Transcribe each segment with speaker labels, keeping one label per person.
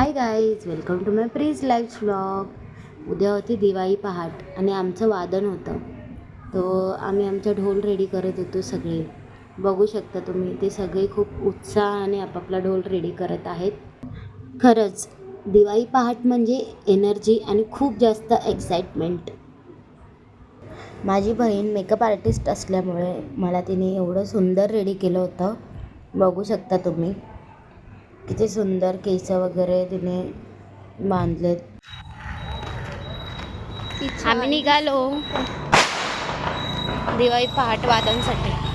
Speaker 1: Hi guys welcome to my प्रीज life vlog उद्या होती दिवाळी पहाट आणि आमचं वादन होतं. तो आम्ही आमचा ढोल रेडी करत होतो सगळे. बघू शकता तुम्ही ते सगळे खूप उत्साहाने आपापला ढोल रेडी करत आहेत. खरंच दिवाळी पहाट म्हणजे एनर्जी आणि खूप जास्त एक्साइटमेंट माझी बहीण मेकअप आर्टिस्ट असल्यामुळे मला तिने एवढं सुंदर रेडी केलं होतं. बघू शकता तुम्ही. किती सुंदर केस वगैरे तिने बांधलेत. आम्ही निघालो. दिवाळी पहाट वादनसाठी.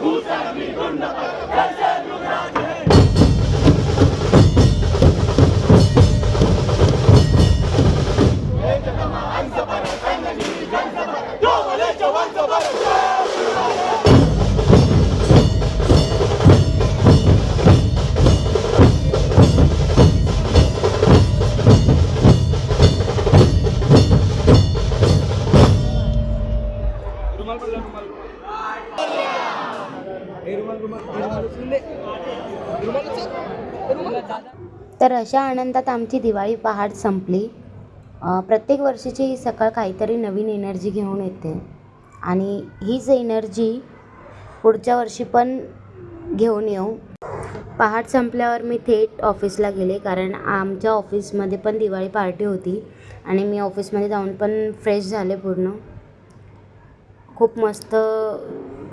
Speaker 2: ভূতাগ্নি দণ্ডপাত
Speaker 1: तर अशा आनंदात आमची दिवाळी पहाट संपली. प्रत्येक वर्षीची ही सकाळ काहीतरी नवीन एनर्जी घेऊन येते. आणि हीच एनर्जी पुढच्या वर्षी पण घेऊन येऊ. पहाट संपल्यावर मी थेट ऑफिसला गेले कारण आमच्या ऑफिसमध्ये पण दिवाळी पार्टी होती आणि मी ऑफिसमध्ये जाऊन पण फ्रेश झाले पूर्ण. खूप मस्त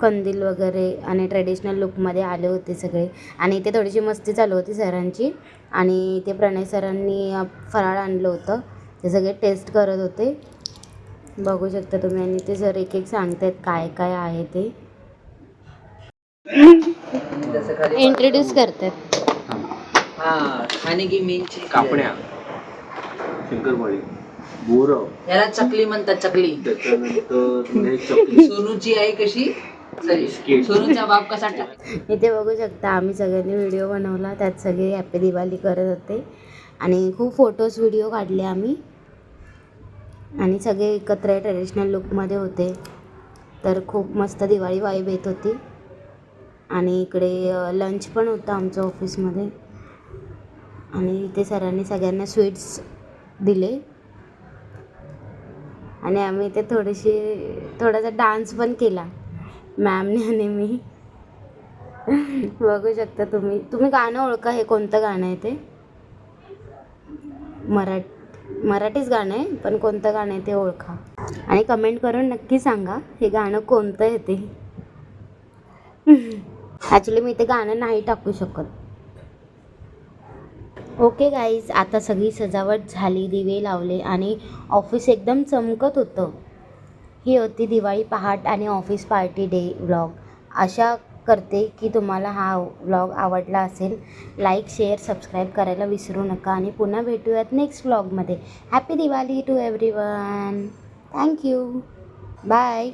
Speaker 1: कंदील वगैरे आणि ट्रेडिशनल लुकमध्ये आले होते सगळे. आणि इथे थोडीशी मस्ती चालू होती सरांची. आणि इथे प्रणय सरांनी फराळ आणलं होतं. ते सगळे टेस्ट करत होते. बघू शकता तुम्ही. आणि ते सर एक एक सांगतायत काय काय आहे ते. इंट्रोड्यूस करतात.
Speaker 3: हा खाणे की मेनची
Speaker 4: कापण्या शंकरपाळी बोरं.
Speaker 3: याला चकली म्हणतात चकली.
Speaker 4: त्याच्यानंतर चॉकलेट
Speaker 3: सोनूची आई कशी. सोनूचा बाप कसा
Speaker 1: इथे बघू शकता आम्ही सगळ्यांनी व्हिडिओ बनवला. त्यात सगळे हॅपी दिवाळी करत होते. आणि खूप फोटोज व्हिडिओ काढले आम्ही. आणि सगळे एकत्र ट्रेडिशनल लुकमध्ये होते. तर खूप मस्त दिवाळी वाईब येत होती. आणि इकडे लंच पण होतं आमचं ऑफिसमध्ये आणि इथे सरांनी सगळ्यांना स्वीट्स दिले. आणि आम्ही इथे थोडीशी थोडासा डान्स पण केला. मॅमने आणि मी. बघू शकता तुम्ही. तुम्ही गाणं ओळखा हे कोणतं गाणं आहे ते? मराठ मराठीच गाणं आहे पण कोणतं गाणं आहे ते ओळखा. आणि कमेंट करून नक्की सांगा हे गाणं कोणतं आहे ते? ॲक्च्युली मी ते गाणं नाही टाकू शकत. ओके गाईज आता सगळी सजावट झाली दिवे लावले आणि ऑफिस एकदम चमकत होतं. ही होती दिवाळी पहाट आणि ऑफिस पार्टी डे व्लॉग आशा करते की तुम्हाला हा व्लॉग आवडला असेल. लाईक शेअर सबस्क्राईब करायला विसरू नका आणि पुन्हा भेटूयात next व्लॉगमध्ये happy Diwali to everyone thank you bye